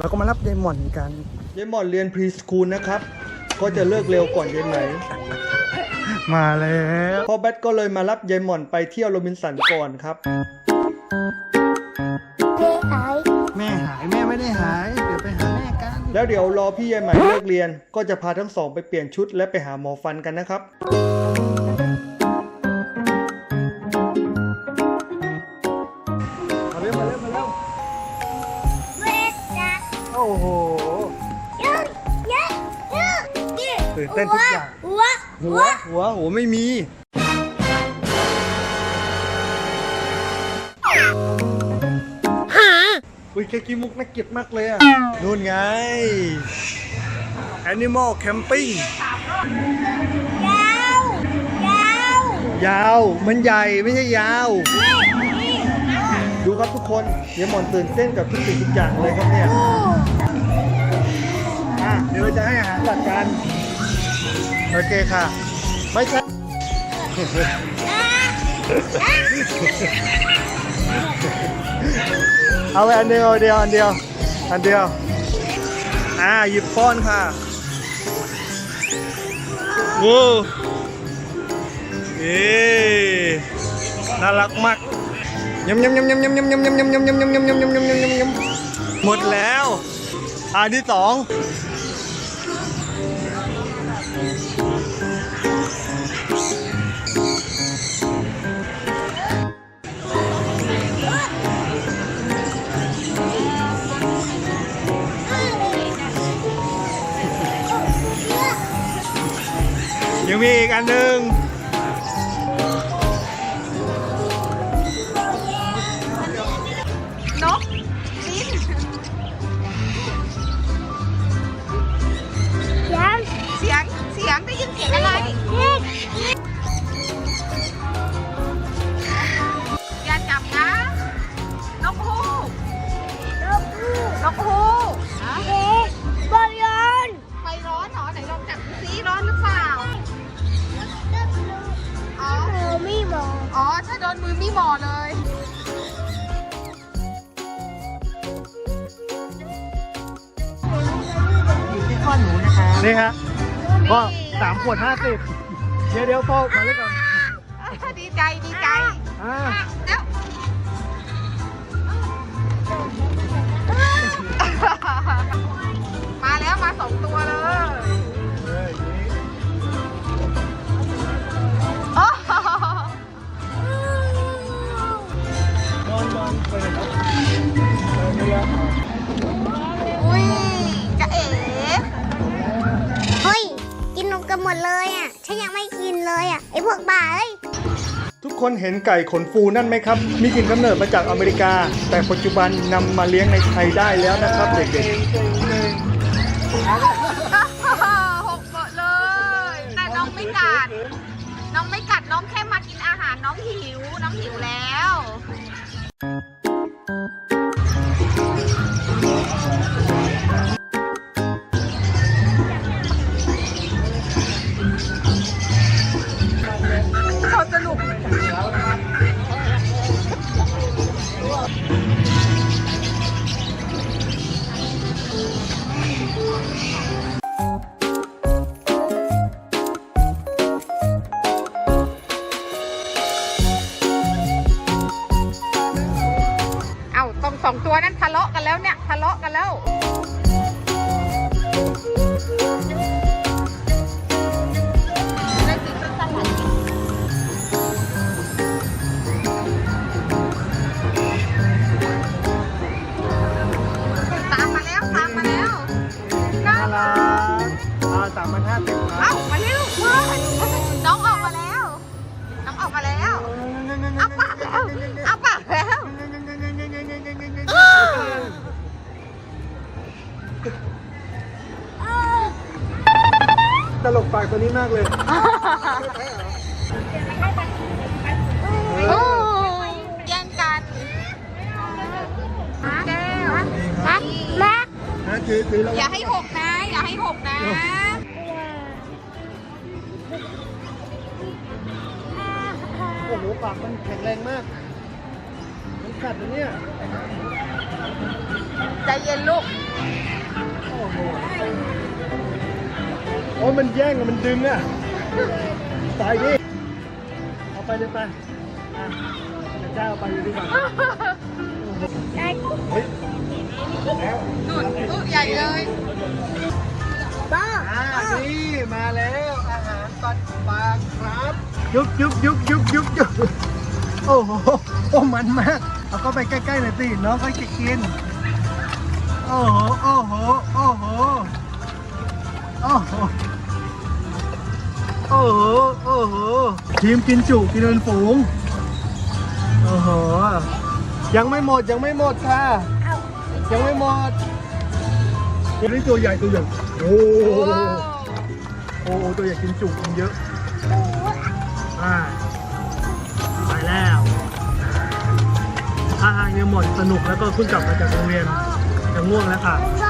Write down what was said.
เราก็มารับยายหม่อนกันยายหมอนเรียนพรีสคูลนะครับ ก็จะเลิกเร็วก่อนยายไหมมาแล้วพ่อแบทก็เลยมารับยายหมอนไปเที่ยวโรบินสันก่อนครับ แม่หายแม่ไม่ได้หาย เดี๋ยวไปหาแม่กัน แล้วเดี๋ยวรอพี่ยายไหมเลิกเรียน ก็จะพาทั้งสองไปเปลี่ยนชุดและไปหาหมอฟันกันนะครับ ตื่นเต้นทุกอย่าง หัวหัวหัวหัวไม่มีหาอุ้ยแค่กี้มุกน่าเกลียดมากเลยอะ นู่นไง Animal Camping ยาวยาวยาวมันใหญ่ไม่ใช่ยาว นี่ดูครับทุกคนยายหมอนตื่นเต้นกับทุกสิ่งทุกอย่างเลยครับเนี่ย อะเดี๋ยวเราจะให้อาหารสัตว์กัน โอเคค่ะ ไม่ใช่เอาไปอันเดียวอันเดียวอันเดียวอันเดียวอ่าหยิบป้อนค่ะโว้เอ๊น่ารักมากยำยำยำยำยำยำยำยำยำยำยำยำยำยำยำยำยำยำยำหมดแล้วอันที่สอง มีอีกอันหนึ่ง อ๋อถ้าโดนมือไม่หมอเลยที่ข้อหนูนะคะนี่ฮะก็สามขวดห้าสิบเดี๋ยวเดี๋ยวโฟกมาเลยก่อน ดีใจดีใจอ่า แล้ว พวกบ้าเอ้ย ทุกคนเห็นไก่ขนฟูนั่นไหมครับ มีถิ่นกำเนิดมาจากอเมริกา แต่ปัจจุบันนำมาเลี้ยงในไทยได้แล้วนะครับเด็กๆหกเบอะเลย แต่น้องไม่กัดน้องไม่ อ้าตรงสองตัวนั้นทะเลาะกันแล้วเนี่ยทะเลาะกันแล้ว ตลกปากตัวนี้มากเลยโอ้แย่งกันแก้วมามานะถือถือแล้วอย่าให้หกนะ อย่าให้หกนะโอ้โหปากมันแข็งแรงมากมันกัดนะเนี่ยใจเย็นลูกโอ้ มันแย่งอะมันดึงอะไปดิเอาไปเลยไปอะเดี๋ยวเจ้าเอาไปเลยดีกว่าเฮ้ยแล้วนู่นลูกใหญ่เลยบ้าอ่านี่มาแล้วอาหารตัดปากครับยุบยุบยุบยุบยุบยุบโอ้โหโอ้มันมากเอาเข้าไปใกล้ๆหน่อยสิน้องเขาจะกินโอ้โหโอ้โหโอ้โหโอ้โห โอ้โหโอ้โหทีมกินจุกินเป็นฝูงโอ้โหยังไม่หมดยังไม่หมดค่ะยังไม่หมดตัวนี้ตัวใหญ่ตัวใหญ่โอ้โหโอ้โหตัวใหญ่กินจุกินเยอะอ่าไปแล้วถ้าทางยังหมดสนุกแล้วก็เพิ่งกลับมาจากโรงเรียนจะง่วงแล้วค่ะพ่อ